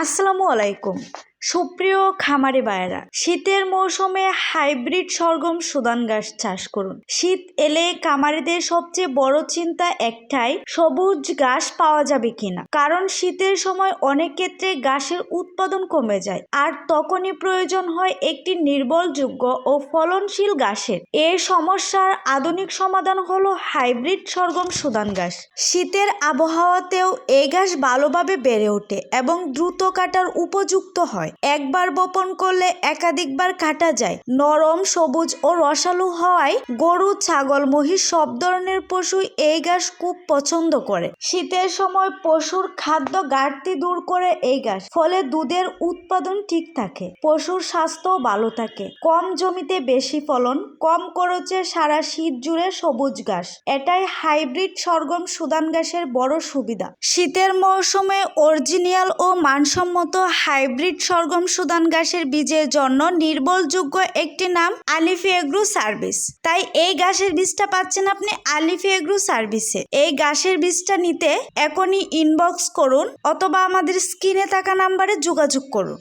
আসসালামু আলাইকুম। সুপ্রিয় খামারি বায়রা শীতের মৌসুমে হাইব্রিড সরগম সুদান গাছ চাষ করুন। শীত এলে খামারিদের সবচেয়ে বড় চিন্তা একটাই, সবুজ ঘাস পাওয়া যাবে কিনা। কারণ শীতের সময় অনেক ক্ষেত্রে ঘাসের উৎপাদন কমে যায়, আর তখনই প্রয়োজন হয় একটি নির্ভরযোগ্য ও ফলনশীল ঘাসের এই সমস্যার আধুনিক সমাধান হলো হাইব্রিড সরগম সুদান ঘাস শীতের আবহাওয়াতেও এই ঘাস ভালোভাবে বেড়ে ওঠে এবং দ্রুত কাটার উপযুক্ত হয়। একবার বপন করলে একাধিকবার কাটা যায়। নরম, সবুজ ও রসালো হওয়ায় গরু, ছাগল, মহিষ সব ধরনের পশু এই ঘাস খুব পছন্দ করে। শীতের সময় পশুর খাদ্য ঘাটতি দূর করে এই ঘাস, ফলে দুধের উৎপাদন ঠিক থাকে। পশুর স্বাস্থ্য ভালো থাকে। কম জমিতে বেশি ফলন, কম খরচে সারা শীত জুড়ে সবুজ ঘাস। এটাই হাইব্রিড সরগম সুদান ঘাসের বড় সুবিধা। শীতের মৌসুমে অরিজিনিয়াল ও মানসম্মত হাইব্রিড সরগম সুদান গাছের বীজের জন্য নির্ভরযোগ্য একটি নাম আলিফি এগ্রো সার্ভিস। তাই এই গাছের বীজটা পাচ্ছেন আপনি আলিফি এগ্রো সার্ভিসে। এই গাছের বীজটা নিতে এখনই ইনবক্স করুন অথবা আমাদের স্ক্রিনে থাকা নাম্বারে যোগাযোগ করুন।